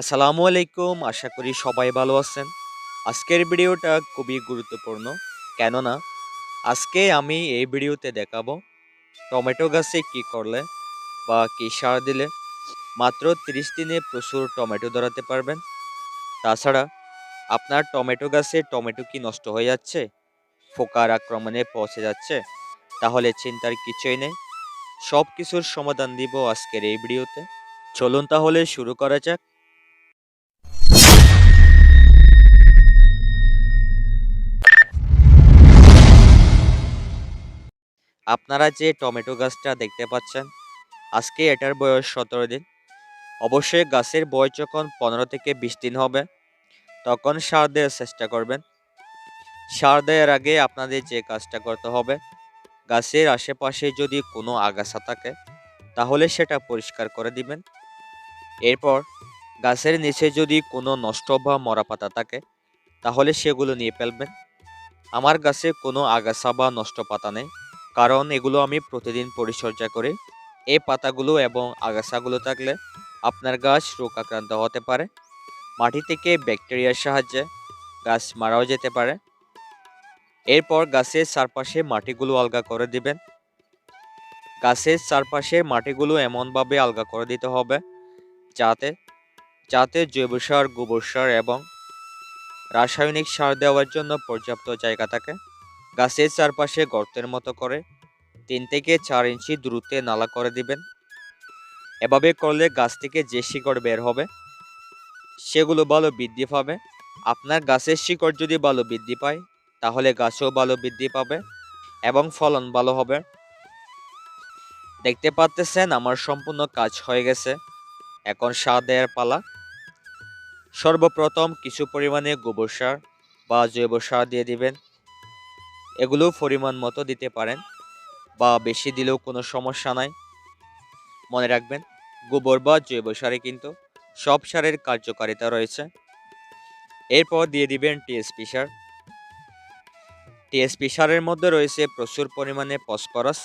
আসসালামু আলাইকুম, আশা করি সবাই ভালো আছেন। আজকের ভিডিওটা খুবই গুরুত্বপূর্ণ, কেননা আজকে আমি এই ভিডিওতে দেখাবো টমেটো গাছে কি করলে বা কি সার দিলে মাত্র 30 দিনে প্রচুর টমেটো ধরাতে পারবেন। তাছাড়া আপনার টমেটো গাছে টমেটো কি নষ্ট হয়ে যাচ্ছে, পোকার আক্রমণে পৌঁছে যাচ্ছে, তাহলে চিন্তার কিছুই নেই। সব কিছুর সমাধান দিব আজকের এই ভিডিওতে। চলুন তাহলে শুরু করা যাক। আপনারা যে টমেটো গাছটা দেখতে পাচ্ছেন, আজকে এটার বয়স সতেরো দিন। অবশ্যই গাছের বয়স যখন পনেরো থেকে বিশ দিন হবে, তখন সার দেওয়ার চেষ্টা করবেন। সার দেওয়ার আগে আপনাদের যে কাজটা করতে হবে, গাছের আশেপাশে যদি কোনো আগাছা থাকে, তাহলে সেটা পরিষ্কার করে দিবেন। এরপর গাছের নিচে যদি কোনো নষ্ট বা মরা পাতা থাকে, তাহলে সেগুলো নিয়ে ফেলবেন। আমার গাছে কোনো আগাছা বা নষ্ট পাতা নেই। কারণ এগুলো আমি প্রতিদিন পরিচর্যা করি। এই পাতাগুলো এবং আগাছাগুলো থাকলে আপনার গাছ রোগ আক্রান্ত হতে পারে, মাটি থেকে ব্যাকটেরিয়ার সাহায্যে গাছ মারাও যেতে পারে। এরপর গাছের চারপাশে মাটিগুলো আলগা করে দিবেন। গাছের চারপাশে মাটিগুলো এমনভাবে আলগা করে দিতে হবে যাতে যাতে জৈব সার, গোবর সার এবং রাসায়নিক সার দেওয়ার জন্য পর্যাপ্ত জায়গা থাকে। গাছের চারপাশে গর্তের মতো করে তিন থেকে চার ইঞ্চি দূরত্বে নালা করে দিবেন। এভাবে করলে গাছ থেকে যে শিকড় বের হবে, সেগুলো ভালো বৃদ্ধি পাবে। আপনার গাছের শিকড় যদি ভালো বৃদ্ধি পায়, তাহলে গাছও ভালো বৃদ্ধি পাবে এবং ফলন ভালো হবে। দেখতে পাচ্তেছেন আমার সম্পূর্ণ কাজ হয়ে গেছে। এখন সার দেওয়ার পালা। সর্বপ্রথম কিছু পরিমাণে গোবর সার বা জৈব সার দিয়ে দিবেন। এগুলো পরিমাণ মতো দিতে পারেন বা বেশি দিলেও কোনো সমস্যা নাই। মনে রাখবেন, গোবর বা জৈব সারে কিন্তু সব সারের কার্যকারিতা রয়েছে। এরপর দিয়ে দিবেন টিএসপি সার। টিএসপি সারের মধ্যে রয়েছে প্রচুর পরিমাণে ফসফরাস।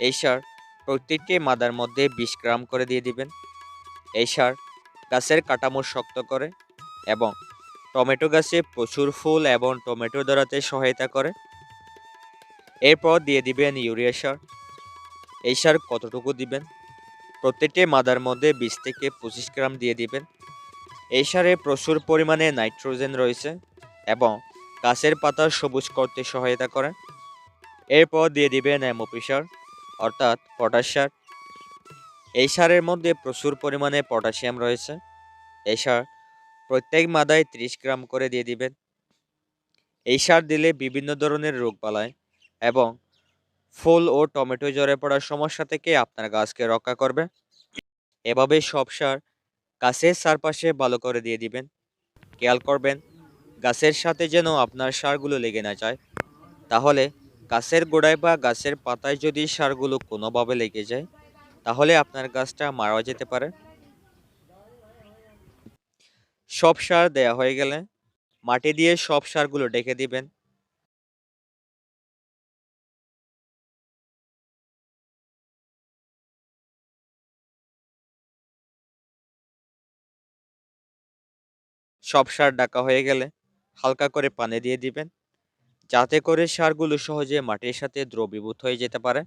এই সার প্রত্যেকটি মাদার মধ্যে বিশ গ্রাম করে দিয়ে দিবেন। এই সার গাছের কাঠামো শক্ত করে এবং টমেটো গাছে প্রচুর ফুল এবং টমেটো ধরাতে সহায়তা করে। এরপর দিয়ে দিবেন ইউরিয়া সার। এই সার কতটুকু দিবেন? প্রত্যেকটি মাদার মধ্যে বিশ থেকে পঁচিশ গ্রাম দিয়ে দিবেন। এই সারে প্রচুর পরিমাণে নাইট্রোজেন রয়েছে এবং গাছের পাতা সবুজ করতে সহায়তা করে। এরপর দিয়ে দিবেন এমওপি সার, অর্থাৎ পটাশ সার। এই সারের মধ্যে প্রচুর পরিমাণে পটাশিয়াম রয়েছে। এই সার প্রত্যেক মাদায় ত্রিশ গ্রাম করে দিয়ে দিবেন। এই সার দিলে বিভিন্ন ধরনের রোগ পালায় এবং ফুল ও টমেটো জ্বরে পড়ার সমস্যা থেকে আপনার গাছকে রক্ষা করবে। এভাবে সব সার গাছের চারপাশে ভালো করে দিয়ে দিবেন। খেয়াল করবেন, গাছের সাথে যেন আপনার সারগুলো লেগে না যায়। তাহলে গাছের গোড়ায় বা গাছের পাতায় যদি সারগুলো কোনোভাবে লেগে যায়, তাহলে আপনার গাছটা মারা যেতে পারে। সব সার দেয়া হয়ে গেলে মাটি দিয়ে সব সারগুলো ডেকে দিবেন। সব সার ডাকা হয়ে গেলে হালকা করে পানি দিয়ে দিবেন। যাতে করে সারগুলো সহজে মাটির সাথে দ্রবীভূত হয়ে যেতে পারে।